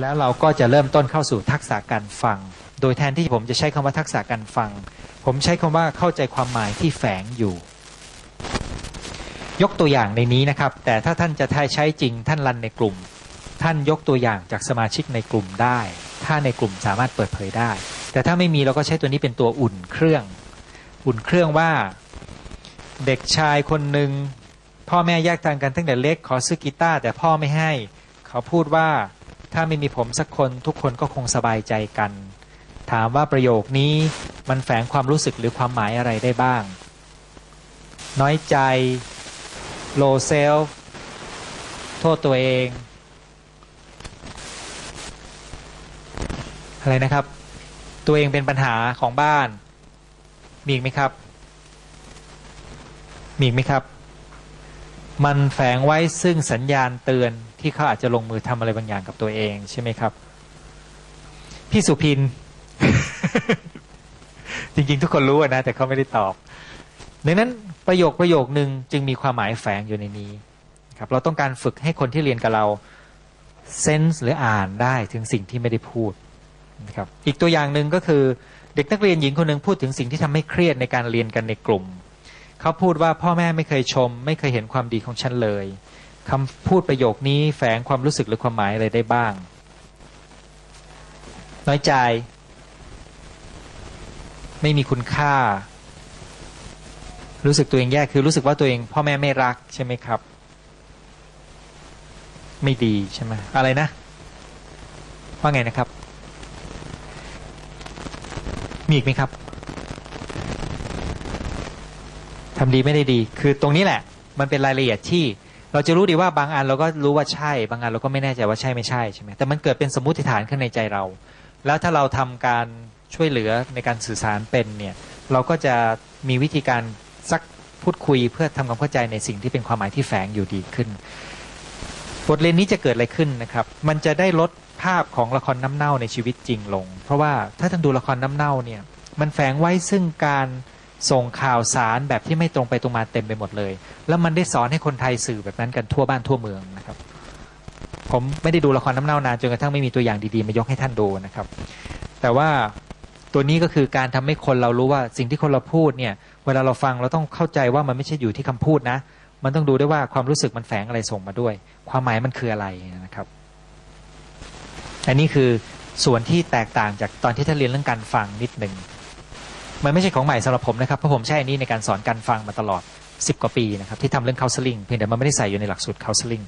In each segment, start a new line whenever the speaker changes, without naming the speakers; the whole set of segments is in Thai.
แล้วเราก็จะเริ่มต้นเข้าสู่ทักษะการฟัง โดยแทนที่ผมจะใช้คำว่าทักษะการฟัง ผมใช้คำว่าเข้าใจความหมายที่แฝงอยู่ ยกตัวอย่างในนี้นะครับ แต่ถ้าท่านจะใช้จริงท่านรันในกลุ่ม ท่านยกตัวอย่างจากสมาชิกในกลุ่มได้ ถ้าในกลุ่มสามารถเปิดเผยได้ แต่ถ้าไม่มีเราก็ใช้ตัวนี้เป็นตัวอุ่นเครื่อง อุ่นเครื่องว่า เด็กชายคนหนึ่ง พ่อแม่แยกทางกันตั้งแต่เล็กขอซื้อกีตาร์แต่พ่อไม่ให้ เขาพูดว่าถ้าไม่มีผมสักคนทุกคนก็คงสบายใจกัน ถามว่าประโยคนี้มันแฝงความรู้สึกหรือความหมายอะไรได้บ้าง น้อยใจ low self โทษตัวเอง อะไรนะครับ ตัวเองเป็นปัญหาของบ้าน มีอีกไหมครับ มีอีกไหมครับ มันแฝงไว้ซึ่งสัญญาณเตือนที่เขาอาจจะลงมือทำอะไรบางอย่างกับตัวเองใช่ไหมครับ พี่สุพิน จริงๆ ทุกคนรู้นะ แต่เขาไม่ได้ตอบดังนั้นประโยคประโยคนึงจึงมีความหมายแฝงอยู่ในนี้ครับเราต้องการฝึกให้คนที่เรียนกับเราเซนส์หรืออ่านได้ถึงสิ่งที่ไม่ได้พูดนะครับอีกตัวอย่างหนึ่งก็คือเด็กนักเรียนหญิงคนหนึ่งพูดถึงสิ่งที่ทำให้เครียดในการเรียนกันในกลุ่ม เขาพูดว่าพ่อแม่ไม่เคยชม ไม่เคยเห็นความดีของฉันเลยคำพูดประโยคนี้แฝงความรู้สึกหรือความหมายอะไรได้บ้าง น้อยใจ ไม่มีคุณค่า รู้สึกตัวเองแย่คือรู้สึกว่าตัวเองพ่อแม่ไม่รักใช่ไหมครับ ไม่ดีใช่ไหมอะไรนะ ว่าไงนะครับ มีอีกไหมครับ ทำดีไม่ได้ดี คือตรงนี้แหละ มันเป็นรายละเอียดที่ เราจะรู้ดีว่าบางอันเราก็รู้ว่าใช่ บางอันเราก็ไม่แน่ใจว่าใช่ไม่ใช่ใช่ไหมแต่มันเกิดเป็นสมมติฐานขึ้นในใจเรา แล้วถ้าเราทำการช่วยเหลือในการสื่อสารเป็นเนี่ย เราก็จะมีวิธีการซักพูดคุยเพื่อทำความเข้าใจในสิ่งที่เป็นความหมายที่แฝงอยู่ดีขึ้น บทเรียนนี้จะเกิดอะไรขึ้นนะครับ มันจะได้ลดภาพของละครน้ำเน่าในชีวิตจริงลง เพราะว่าถ้าท่านดูละครน้ำเน่าเนี่ย มันแฝงไว้ซึ่งการ ส่งข่าวสารแบบที่ไม่ตรงไปตรงมาเต็มไปหมดเลย แล้วมันได้สอนให้คนไทยสื่อแบบนั้นกันทั่วบ้านทั่วเมืองนะครับ ผมไม่ได้ดูละครน้ำเน่านานจนกระทั่งไม่มีตัวอย่างดีๆมายกให้ท่านดูนะครับ แต่ว่าตัวนี้ก็คือการทำให้คนเรารู้ว่าสิ่งที่คนเราพูดเนี่ย เวลาเราฟังเราต้องเข้าใจว่ามันไม่ใช่อยู่ที่คำพูดนะ มันต้องดูด้วยว่าความรู้สึกมันแฝงอะไรส่งมาด้วย ความหมายมันคืออะไรนะครับ อันนี้คือส่วนที่แตกต่างจากตอนที่ท่านเรียนเรื่องการฟังนิดหนึ่ง มันไม่ใช่ของใหม่สำหรับผมนะครับเพราะผมใช้อันนี้ในการสอนการฟังมาตลอด 10 กว่าปีนะครับที่ทำเรื่อง counseling เพียงแต่มันไม่ได้ใส่อยู่ในหลักสูตร counseling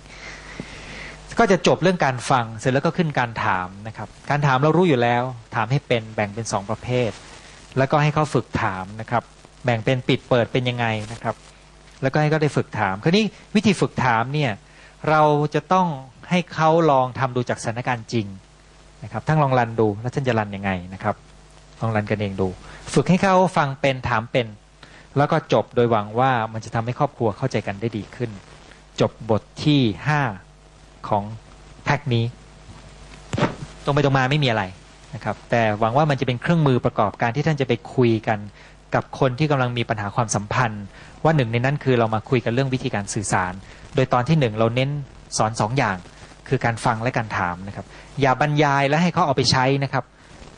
ก็จะจบเรื่องการฟังเสร็จแล้วก็ขึ้นการถามนะครับการถามเรารู้อยู่แล้ว ถามให้เป็นแบ่งเป็น 2 ประเภท แล้วก็ให้เขาฝึกถามนะครับแบ่งเป็นปิดเปิดเป็นยังไงนะครับ แล้วก็ให้เขาได้ฝึกถามคราวนี้วิธีฝึกถามเนี่ยเราจะต้องให้เขาลองทำดูจากสถานการณ์จริงนะครับทั้งลองรันดูแล้วท่านจะรันยังไงนะครับ ลองรันกันเองดู ฝึกให้เขาฟังเป็นถามเป็น แล้วก็จบโดยหวังว่ามันจะทำให้ครอบครัวเข้าใจกันได้ดีขึ้น จบบทที่ห้าของแพ็กนี้ ตรงไปตรงมาไม่มีอะไรนะครับ แต่หวังว่ามันจะเป็นเครื่องมือประกอบการที่ท่านจะไปคุยกันกับคนที่กำลังมีปัญหาความสัมพันธ์ ว่าหนึ่งในนั้นคือเรามาคุยกันเรื่องวิธีการสื่อสาร โดยตอนที่หนึ่งเราเน้นสอนสองอย่าง คือการฟังและการถามนะครับ อย่าบรรยายและให้เขาเอาไปใช้นะครับ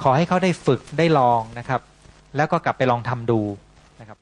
ขอให้เขาได้ฝึกได้ลองนะครับ แล้วก็กลับไปลองทำดูนะครับ